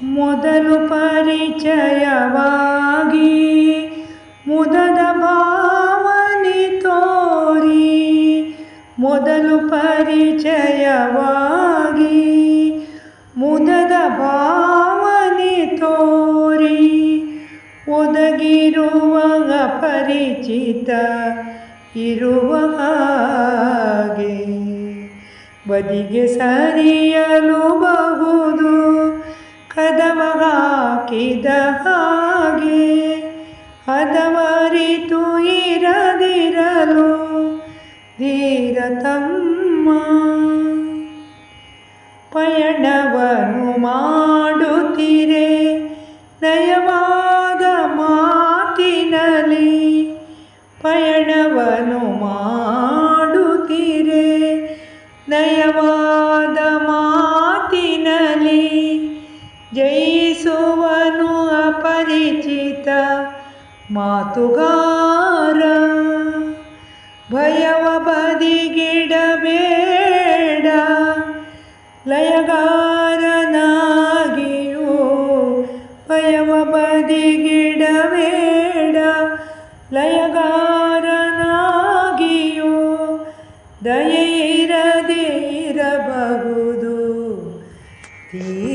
ಮೊದಲು ಪರಿಚಯವಾಗಿ ಮುದದ ಭಾವನೆ ತೋರಿ ಮೊದಲು ಪರಿಚಯವಾಗಿ ಮುದದ ಭಾವನೆ ತೋರಿ ಒದಗಿರುವ ಪರಿಚಿತ ಇರುವ ಹಾಗೆ ಬದಿಗೆ ಸರಿಯಲು ಕದವ ಹಾಕಿದ ಹಾಗೆ ಅದವರಿತು ಇರದಿರಲು ಧೀರ ತಮ್ಮ ಪಯಣವನ್ನು ಮಾಡುತ್ತೀರೆ ನಯವಾದ ಮಾತಿನಲ್ಲಿ ಪಯಣವನ್ನು ಮಾಡುತ್ತೀರೆ ನಯವಾದ ಮಾತಿನಲ್ಲಿ ಬರುವನು ಅಪರಿಚಿತ ಮಾತುಗಾರ. ಭಯವ ಬದಿಗಿಡಬೇಡ ಲಯಗಾರನಾಗಿಯೂ ಭಯವ ಬದಿಗಿಡಬೇಡ ಲಯಗಾರನಾಗಿಯೂ ಇರದೇ ಇರಬಹುದು. ತೀ